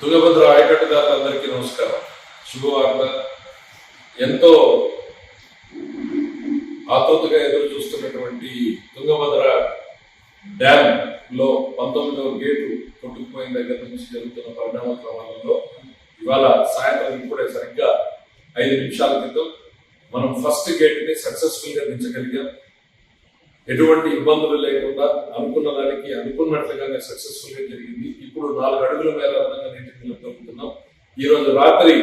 తుంగభద్ర ఆయకట్టుదారులందరికీ నమస్కారం. శుభవార్త. ఎంతో ఆతృతగా ఎదురు చూస్తున్నటువంటి తుంగభద్ర డ్యామ్లో పంతొమ్మిదవ గేటు కొట్టుకుపోయిన దగ్గర నుంచి జరుగుతున్న పరిణామ క్రమంలో ఇవాళ సాయంత్రం ఇప్పుడే సరిగ్గా ఐదు నిమిషాల క్రితం మనం ఫస్ట్ గేట్ని సక్సెస్ఫుల్గా దించగలిగాం. ఎటువంటి ఇబ్బందులు లేకుండా అనుకున్న దానికి అనుకున్నట్లుగానే సక్సెస్ఫుల్గా జరిగింది. ఇప్పుడు నాలుగు అడుగుల మేర ఈరోజు రాత్రి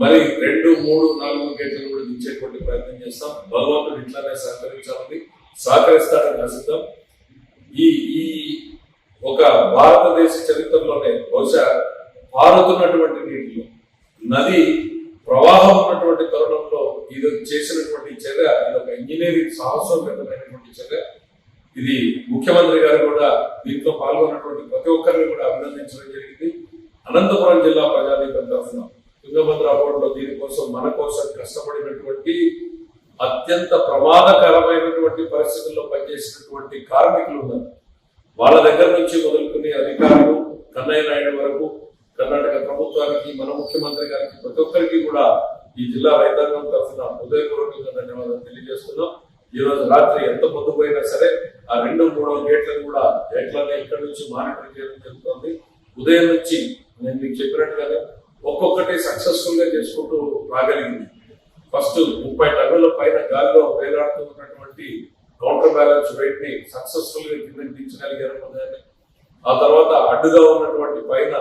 మరి రెండు మూడు నాలుగు గేట్లు కూడా దించేటువంటి ప్రయత్నం చేస్తాం. భగవంతుడు ఇట్లానే సహకరించాలని సహకరిస్తాడని ఆశిద్దాం. ఈ ఈ ఒక భారతదేశ చరిత్రలోనే బహుశా పారుతున్నటువంటి నీటిలో నది ప్రవాహం ఉన్నటువంటి తరుణంలో ఇది చేసినటువంటి చర్య ఇది ఒక ఇంజనీరింగ్ సాహసోపేతమైనటువంటి చర్య. ఇది ముఖ్యమంత్రి గారు కూడా దీంట్లో పాల్గొన్నటువంటి ప్రతి ఒక్కరిని కూడా అభినందించడం జరిగింది. అనంతపురం జిల్లా ప్రజానీకం తరఫున తుంగభద్ర బోర్డులో దీనికోసం మన కోసం కష్టపడినటువంటి అత్యంత ప్రమాదకరమైనటువంటి పరిస్థితుల్లో పనిచేసినటువంటి కార్మికులు ఉన్నారు. వాళ్ళ దగ్గర నుంచి మొదలుకుని అధికారులు కన్నయ్య నాయుడు వరకు కర్ణాటక ప్రభుత్వానికి మన ముఖ్యమంత్రి గారికి ప్రతి ఒక్కరికి కూడా ఈ జిల్లా రైతాంగం తరఫున హృదయపూర్వకంగా ధన్యవాదాలు తెలియజేస్తున్నాం. ఈ రోజు రాత్రి ఎంత పొద్దుపోయినా సరే ఆ రెండు మూడో గేట్లను కూడా గేట్లనే ఇక్కడ నుంచి మానిటర్ చేయడం జరుగుతుంది. ఉదయం నుంచి నేను మీకు చెప్పినట్టుగానే ఒక్కొక్కటి సక్సెస్ఫుల్గా చేసుకుంటూ రాగలిగింది. ఫస్ట్ ముప్పై టన్నుల పైన గాలిలో వేలాడుతూ ఉన్నటువంటి కౌంటర్ బ్యాలెన్స్ రేట్ని సక్సెస్ఫుల్గా కిందకి దించగలిగారు ఆ తర్వాత అడ్డుగా ఉన్నటువంటి పైన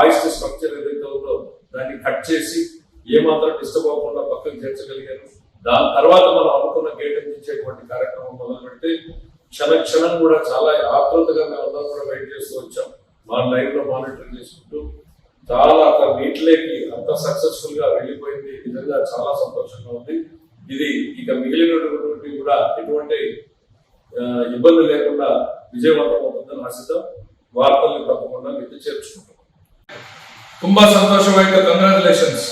ఆయిస్ట్ స్ట్రక్చర్ ఏదైతే ఉందో దాన్ని కట్ చేసి ఏమాత్రం డిస్టర్బ్ అవ్వకుండా పక్కకు చేర్చగలిగారు. దాని తర్వాత మనం అనుకున్న గేట్ అందించేటువంటి కార్యక్రమం మొదలుపెట్టి క్షణ క్షణం కూడా చాలా ఆతృతగా మేము అందరం కూడా వెయిట్ చేస్తూ వచ్చాం. మా లైవ్లో మానిటర్ చేసుకుంటూ చాలా అంత నీటిలోకి అంత సక్సెస్ఫుల్ గా వెళ్ళిపోయింది నిజంగా చాలా సంతోషంగా ఉంది ఇది ఇక మిగిలినటువంటి కూడా ఎటువంటి ఆ, ఇబ్బంది లేకుండా విజయవంతం అవుతుందని ఆశిద్దాం వార్తల్ని తప్పకుండా మీకు చేర్చుకుంటాం ತುಂಬಾ ಸಂತೋಷವಾಯ್ತು ಕಂಗ್ರಾಚುಲೇಷನ್ಸ್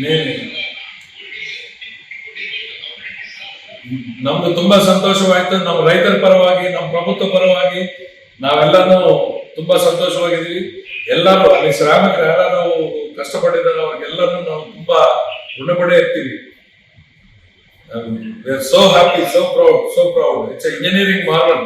ನೀನು ನಮ್ದು ತುಂಬಾ ಸಂತೋಷವಾಯ್ತು ನಮ್ಮ ರೈತರ ಪರವಾಗಿ ನಮ್ಮ ಪ್ರಭುತ್ವ ಪರವಾಗಿ ನಾವೆಲ್ಲಾನು ತುಂಬಾ ಸಂತೋಷವಾಗಿದ್ದೀವಿ. ಎಲ್ಲರೂ ಅಲ್ಲಿ ಶ್ರಾಮಿಕರು ಯಾರು ಕಷ್ಟಪಟ್ಟಿದ್ದಾರೆ ಅವ್ರಿಗೆಲ್ಲರೂ ನಾವು ತುಂಬಾ ಋಣಪಡೆ ಇರ್ತೀವಿ so happy so proud so proud it's engineering marvel